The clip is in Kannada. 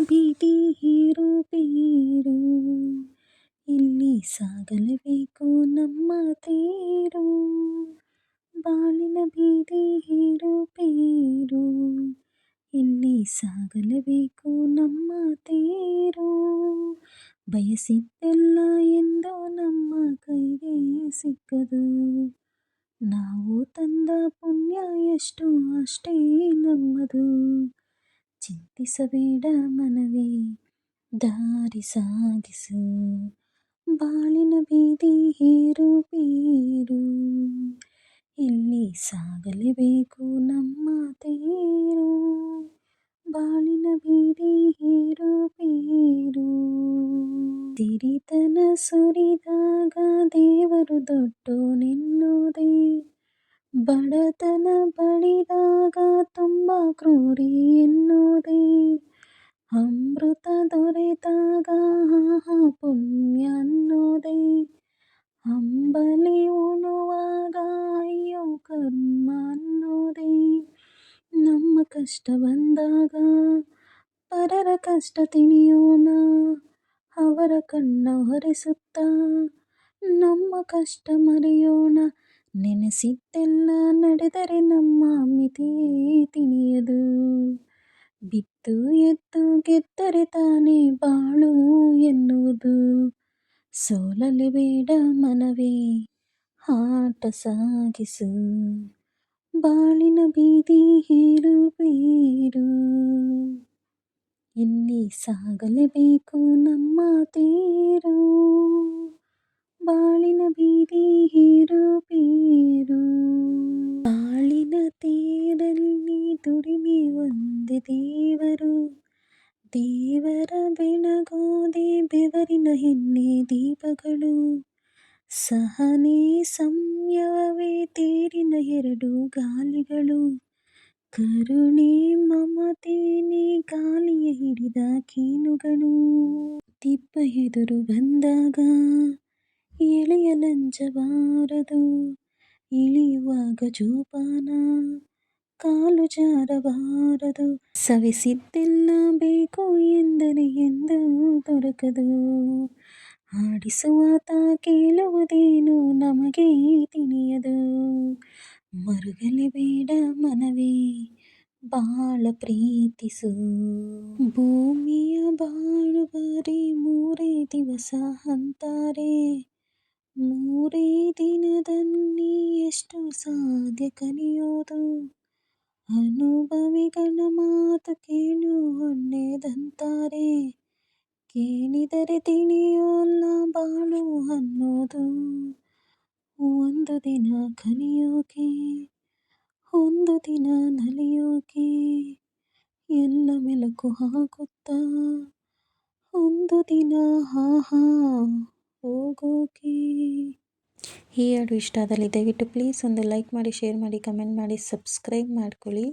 ಭೀತಿ ಏರುಪೇರು ಇಲ್ಲಿ ಸಾಗಲಬೇಕು ನಮ್ಮ ತೇರು. ಬಾಳಿನ ಬೀದಿ ಏರುಪೇರು ಇಲ್ಲಿ ಸಾಗಲಬೇಕು ನಮ್ಮ ತೇರು. ಬಯಸಿದ್ದೆಲ್ಲ ಎಂದು ನಮ್ಮ ಕೈಗೆ ಸಿಕ್ಕದು. ನಾವು ತಂದ ಪುಣ್ಯ ಎಷ್ಟು ಅಷ್ಟೇ ನಮ್ಮದು. ಚಿಂತಿಸಬೇಡ ಮನವೇ, ದಾರಿ ಸಾಗಿಸು. ಬಾಳಿನ ಬೀದಿ ಏರುಪೇರು ಇಲ್ಲಿ ಸಾಗಲೇಬೇಕು ನಮ್ಮ ತೇರು. ಬಾಳಿನ ಬೀದಿ ಏರುಪೇರು ಸಿರಿತನ ಸುರಿದಾಗ ದೇವರು ದೊಡ್ಡೋನೆನ್ನೋದೇ ಬಡತನ ಬಡಿದಾಗ ತುಂಬ ಕ್ರೂರಿ ಎನ್ನೋದೇ ಅಮೃತ ದೊರೆತಾಗ ಆಹಾ ಪುಣ್ಯ ಅನ್ನೋದೇ ಅಂಬಲಿ ಉಣುವಾಗ ಅಯ್ಯೋ ಕರ್ಮ ಅನ್ನೋದೇ ನಮ್ಮ ಕಷ್ಟ ಬಂದಾಗ ಪರರ ಕಷ್ಟ ತಿಣಿಯೋಣ ಅವರ ಕಣ್ಣ ಒರೆಸುತ್ತಾ ನಮ್ಮ ಕಷ್ಟ ಮರೆಯೋಣ ನೆನೆಸಿದ್ದೆಲ್ಲ ನಡೆದರೆ ನಮ್ಮ ಮಿತಿ ತಿಳಿಯದು. ಬಿತ್ತು ಎದ್ದು ಗೆದ್ದರೆ ತಾನೇ ಬಾಳು ಎನ್ನುವುದು. ಸೋಲಲಿ ಬೇಡ ಮನವೇ, ಆಟ ಸಾಗಿಸು. ಬಾಳಿನ ಬೀದಿ ಏರುಪೇರು ಇಲ್ಲಿ ಸಾಗಲೇಬೇಕು ನಮ್ಮ ತೇರು. ದುಡಿಮೆ ಒಂದೇ ದೇವರು. ದೇವರ ಬೆಳಗೋದೆ ಬೆವರಿನ ಎಣ್ಣೆ ದೀಪಗಳು. ಸಹನೆ ಸಂಯವವೇ ತೇರಿನ ಎರಡು ಗಾಲಿಗಳು. ಕರುಣೆ ಮಮತೇನೆ ಗಾಲಿಯ ಹಿಡಿದ ಕೀನುಗಳು ದಿಬ್ಬ ಎದುರು ಬಂದಾಗ ಎಳೆಯಲಂಜಬಾರದು ಇಳಿಯುವಾಗ ಜೋಪಾನ. ಕಾಲು ಜಾರಬಾರದು. ಸವಿಸಿದ್ದೆಲ್ಲ ಬೇಕು ಎಂದರೆ ಎಂದು ದೊರಕದು. ಆಡಿಸುವಾತ ಕೇಳುವುದೇನು ನಮಗೆ ತಿಳಿಯದು. ಮರುಗಲೆ ಬೇಡ ಮನವೇ, ಬಾಳ ಪ್ರೀತಿಸು. ಭೂಮಿಯ ಬಾಳು ಬರೀ ಮೂರೇ ದಿವಸ ಅಂತಾರೆ. ಮೂರೇ ದಿನದಲ್ಲಿ ಎಷ್ಟು ಸಾಧ್ಯ ಕಲಿಯೋದು? ಅನುಭವಿಗಳ ಮಾತು ಕೇಳು ಒಳ್ಳೆದಂತಾರೆ ಕೇಳಿದರೆ ತಿಳಿಯೋಲ್ಲ ಬಾಳು ಅನ್ನೋದು. ಒಂದು ದಿನ ಕಲಿಯೋಕೆ, ಒಂದು ದಿನ ನಲಿಯೋಕೆ. ಎಲ್ಲ ಮೆಲುಕು ಹಾಕುತ್ತಾ, ಒಂದು ದಿನ ಆಹಾ ಹೋಗೋಕೆ. ಈ ಹಾಡು ಇಷ್ಟ ಆದಲ್ಲಿ ದಯವಿಟ್ಟು ಪ್ಲೀಸ್ ಒಂದು ಲೈಕ್ ಮಾಡಿ ಶೇರ್ ಮಾಡಿ ಕಮೆಂಟ್ ಮಾಡಿ ಸಬ್ಸ್ಕ್ರೈಬ್ ಮಾಡ್ಕೊಳ್ಳಿ.